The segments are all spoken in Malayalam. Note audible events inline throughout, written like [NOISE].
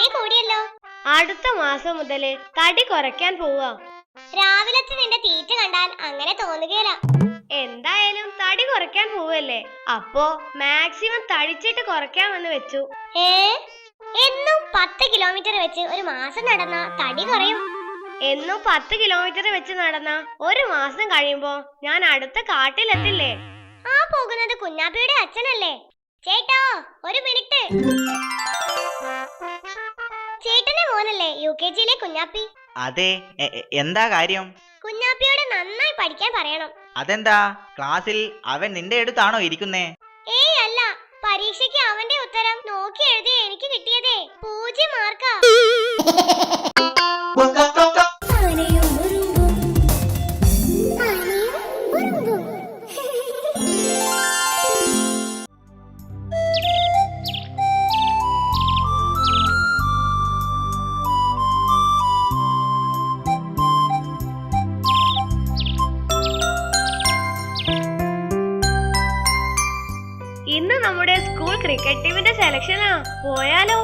നന്നേ കൂടിയല്ലോ. അടുത്ത മാസം മുതൽ തടി കുറയ്ക്കാൻ പോവാ. രാവിലത്തെ നിന്റെ തീറ്റ കണ്ടാൽ അങ്ങനെ തോന്നുകയില്ല എന്തായാലും തടി കുറയ്ക്കാൻ പോവല്ലേ? അപ്പോ മാക്സിമം തടിച്ചിട്ട് കുറയ്ക്കാമെന്ന് വെച്ചു. ഏ? എന്നും പത്ത് കിലോമീറ്റർ വെച്ച് ഒരു മാസം നടന്ന തടി കുറയും. എന്നും പത്ത് കിലോമീറ്റർ വെച്ച് നടന്ന ഒരു മാസം കഴിയുമ്പോ ഞാൻ അടുത്ത കാട്ടിലെത്തില്ലേ? ആ പോകുന്നത് കുഞ്ഞാപ്പിയുടെ അച്ഛനല്ലേ. ചേട്ടോ ഒരു മിനിറ്റ്. ചേട്ടന്റെ മോനല്ലേ യു കെ ജിയിലെ കുഞ്ഞാപ്പി? അതെ എന്താ കാര്യം? കുഞ്ഞാപ്പിയോട് നന്നായി പഠിക്കാൻ പറയണം. അതെന്താ? ക്ലാസ്സിൽ അവൻ നിന്റെ അടുത്താണോ ഇരിക്കുന്നേ? ഏയ് അല്ല പരീക്ഷയ്ക്ക് അവന്റെ ഉത്തരം നോക്കി എഴുതി എനിക്ക് കിട്ടിയതേ. പൂജ്യം മാർക്കാ. [LAUGHS] ഇന്ന് നമ്മുടെ സ്കൂൾ ക്രിക്കറ്റ് ടീമിന്റെ സെലക്ഷനാ പോയാലോ?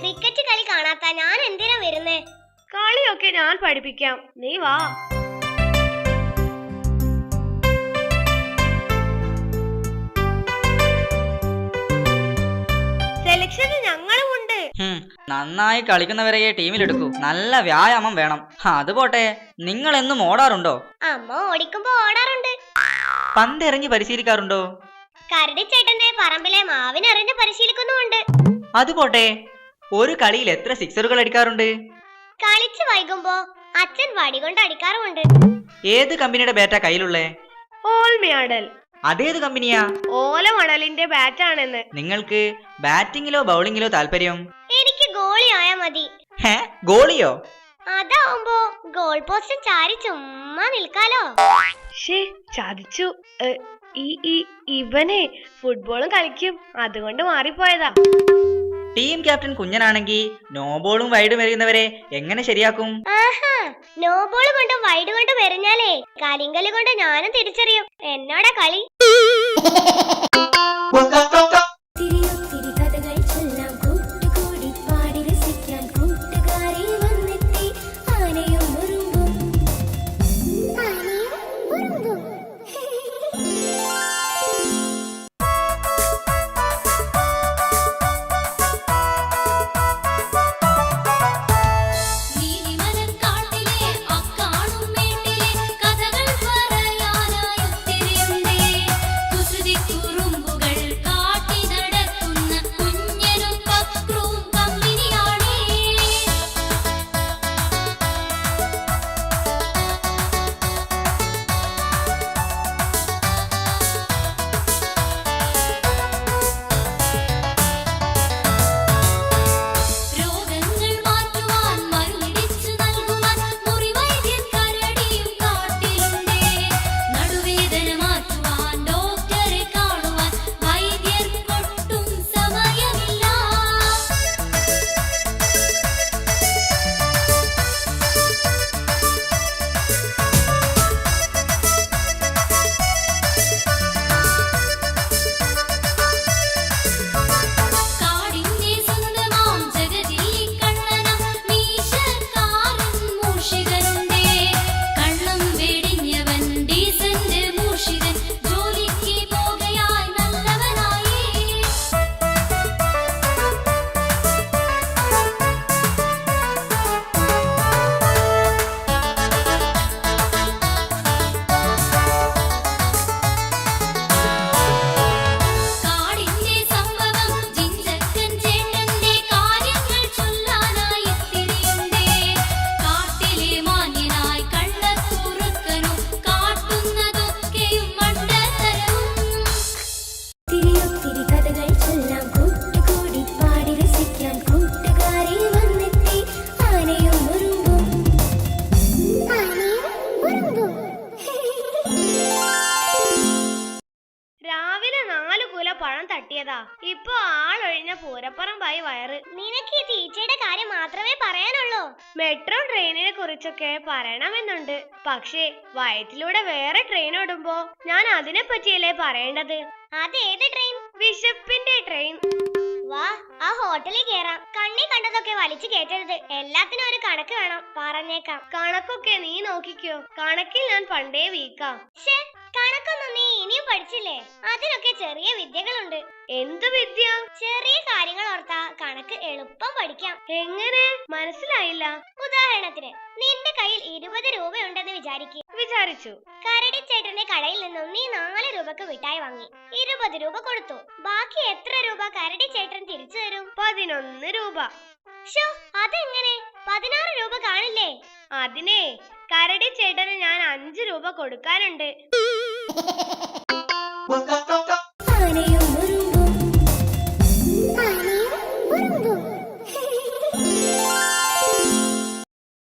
ക്രിക്കറ്റ് കളി കാണാത്ത ഞാൻ എന്തിനാ വരുന്നേ? കളിയൊക്കെ ഞാൻ പഠിപ്പിക്കാം. നീ വാ. സെലക്ഷന് ഞങ്ങളുമുണ്ട് ഹും, നന്നായി കളിക്കുന്നവരെയെ ടീമിലെടുക്കൂ നല്ല വ്യായാമം വേണം. ഹാ, അത് പോട്ടെ. നിങ്ങൾ എന്നും ഓടാറുണ്ടോ? അമ്മ ഓടിക്കുമ്പോ ഓടാറുണ്ട്. പന്തെറിഞ്ഞ് പരിശീലിക്കാറുണ്ടോ? കരടിച്ചേട്ടന്റെ പറമ്പിലെ മാവിനെറിഞ്ഞ് പരിശീലിക്കുന്നുമുണ്ട്. അത് പോട്ടെ ഒരു കളിയിൽ എത്ര സിക്സറുകൾ അടിക്കാറുണ്ട്? കളിച്ച് വൈകുമ്പോ അച്ഛൻ വടി കൊണ്ട് അടിക്കാറുമുണ്ട്. ഏത് കമ്പനിയുടെ ബാറ്റാ കയ്യിലുള്ളേ? ഓൾമിയാടൽ അതേത് കമ്പനിയാ? ഓല മണലിന്റെ ബാറ്റാണെന്ന്. നിങ്ങൾക്ക് ബാറ്റിംഗിലോ ബൗളിംഗിലോ താല്പര്യം? എനിക്ക് ഗോളി ആയാ മതി. ഹേ ഗോളിയോ? അതാവുമ്പോ ഗോൾ പോസ്റ്റ് ചാരി ചുമ്മാ നിൽക്കാലോ. ഷേ ചതിച്ചു. ഈ ഈ ഇവനെ ഫുട്ബോളും കളിക്കും. അതുകൊണ്ട് മാറിപ്പോയതാ. ടീം ക്യാപ്റ്റൻ കുഞ്ഞനാണെങ്കിൽ നോബോളും വൈഡും എറിയുന്നവരെ എങ്ങനെ ശരിയാക്കും? ആഹാ നോ ബോൾ കൊണ്ടും വൈഡ് കൊണ്ടും എറിഞ്ഞാലേ കരിങ്കൽ കൊണ്ട് ഞാനും തിരിച്ചറിയും. എന്നോടാ കളി? [LAUGHS] കാര്യം മാത്രമേ പറയാനുള്ളൂ. മെട്രോ ട്രെയിനിനെ കുറിച്ചൊക്കെ പറയണമെന്നുണ്ട്. പക്ഷേ വയറ്റിലൂടെ വേറെ ട്രെയിൻ ഓടുമ്പോ ഞാൻ അതിനെ പറ്റിയല്ലേ പറയേണ്ടത് അതേത് ട്രെയിൻ? വിശപ്പിന്റെ ട്രെയിൻ. വാ ആ ഹോട്ടലിൽ കേറാം. കണ്ണി കണ്ടതൊക്കെ വലിച്ചു കേട്ടരുത് എല്ലാത്തിനും ഒരു കണക്ക് വേണം. പറഞ്ഞേക്കാം. കണക്കൊക്കെ നീ നോക്കിക്കോ. കണക്കിൽ ഞാൻ പണ്ടേ വീക്കാം. പഠിച്ചില്ലേ? അതിനൊക്കെ ചെറിയ വിദ്യകളുണ്ട്. എന്ത് വിദ്യ? ചെറിയ കാര്യങ്ങൾ ഓർത്താ കണക്ക് എളുപ്പം പഠിക്കാം. എങ്ങനെ? മനസ്സിലായില്ല. ഉദാഹരണത്തിന് നിന്റെ കയ്യിൽ ഇരുപത് രൂപയുണ്ടെന്ന് വിചാരിക്കുക വിചാരിച്ചു. കരടി ചേട്ടന്റെ കടയിൽ നിന്നും നീ നാല് രൂപക്ക് മിഠായി വാങ്ങി. ഇരുപത് രൂപ കൊടുത്തു. ബാക്കി എത്ര രൂപ കരടി ചേട്ടൻ തിരിച്ചു തരും? പതിനൊന്ന് രൂപ. ഷോ അതെങ്ങനെ? പതിനാറ് രൂപ കാണില്ലേ? അതിനെ കരടി ചേട്ടന് ഞാൻ അഞ്ചു രൂപ കൊടുക്കാനുണ്ട്. [LAUGHS]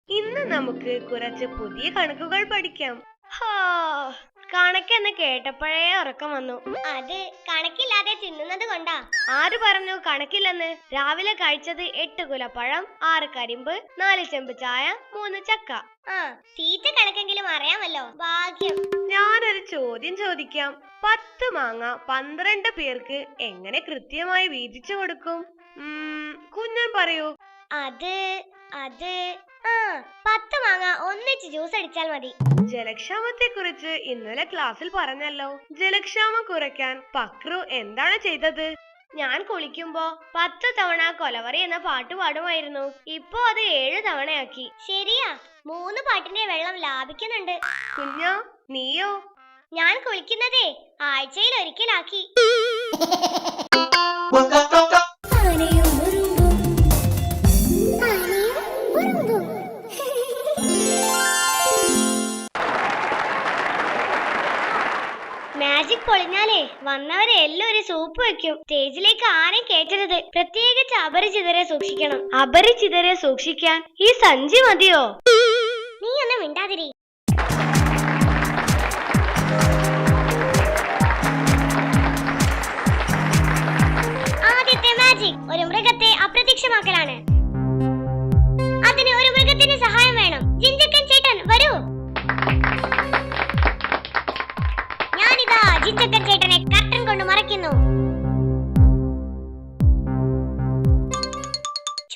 ഇന്ന് നമുക്ക് കുറച്ച് പുതിയ കണക്കുകൾ പഠിക്കാം. കണക്കെന്ന് കേട്ടപ്പോഴേ ഉറക്കം വന്നു. അത് കണക്കില്ലാതെ തിന്നുന്നത് കൊണ്ടാ. ആര് പറഞ്ഞു കണക്കില്ലെന്ന്? രാവിലെ കഴിച്ചത് എട്ട് കുലപ്പഴം ആറ് കരിമ്പ് നാല് ചെമ്പ് ചായ മൂന്ന് ചക്ക. ആ തീറ്റ കണക്കെങ്കിലും അറിയാമല്ലോ ഭാഗ്യം. ഞാനൊരു ചോദ്യം ചോദിക്കാം. പത്ത് മാങ്ങ പന്ത്രണ്ട് പേർക്ക് എങ്ങനെ കൃത്യമായി വീതിച്ചു കൊടുക്കും? കുഞ്ഞൻ പറയൂ. അത് അത് പത്ത് മാങ്ങ ഒന്നിച്ച് ജ്യൂസ് അടിച്ചാൽ മതി. ജലക്ഷാമത്തെ കുറിച്ച് ഇന്നലെ ക്ലാസ്സിൽ പറഞ്ഞല്ലോ. ജലക്ഷാമം കുറയ്ക്കാൻ പക്രു എന്താണ് ചെയ്തത്? ഞാൻ കുളിക്കുമ്പോ പത്ത് തവണ കൊലവറി എന്ന പാട്ട് പാടുമായിരുന്നു. ഇപ്പോ അത് ഏഴ് തവണയാക്കി. ശരിയാ മൂന്ന് പാട്ടിന്റെ വെള്ളം ലാഭിക്കുന്നുണ്ട്. കുഞ്ഞോ നീയോ? ഞാൻ കുളിക്കുന്നതേ ആഴ്ചയിൽ ഒരിക്കലാക്കി. [LAUGHS] മാജിക് പൊളിഞ്ഞാലേ വന്നവരെ എല്ലാം ഒരു സൂപ്പ് വെക്കും. സ്റ്റേജിലേക്ക് ആരെയും കേറ്റരുത് പ്രത്യേകിച്ച് അപരിചിതരെ സൂക്ഷിക്കണം. അപരിചിതരെ സൂക്ഷിക്കാൻ ഈ സഞ്ചി മതിയോ? നീ ഒന്ന് മിണ്ടാതിരി.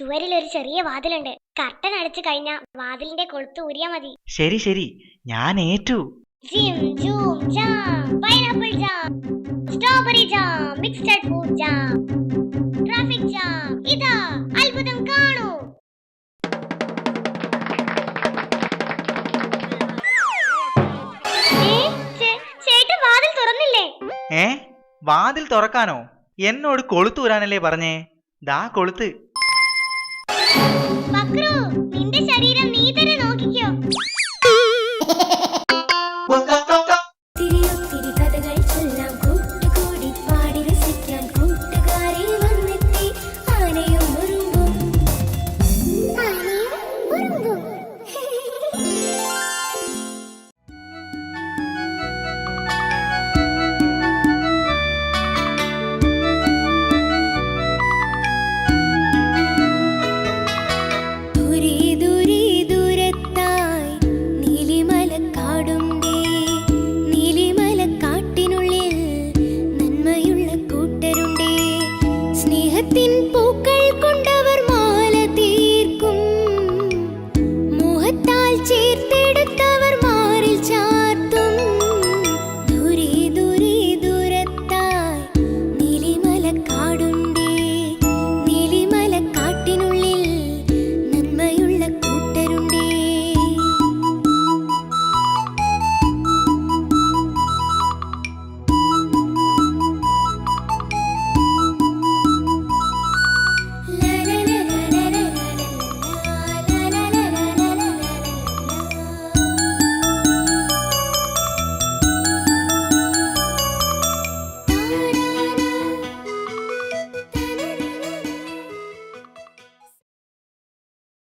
ചുവരിൽ ഒരു ചെറിയ വാതിലുണ്ട്. കർട്ടൻ അടച്ചു കഴിഞ്ഞ വാതിലിന്റെ കൊളുത്ത് ഊരിയാ മതി. ശരി ശരി. ഞാൻ ഏറ്റു. ജിം zoom jam pineapple jam strawberry jam mixed fruit jam traffic jam ഇതാ അത്ഭുതം കാണൂ. ചേട്ടൻ വാതിൽ തുറന്നില്ലേ? ഏ വാതിൽ തുറക്കാനോ? എന്നോട് കൊളുത്തൂരാനല്ലേ പറഞ്ഞേ? ദാ കൊളുത്ത്. ¡Macru!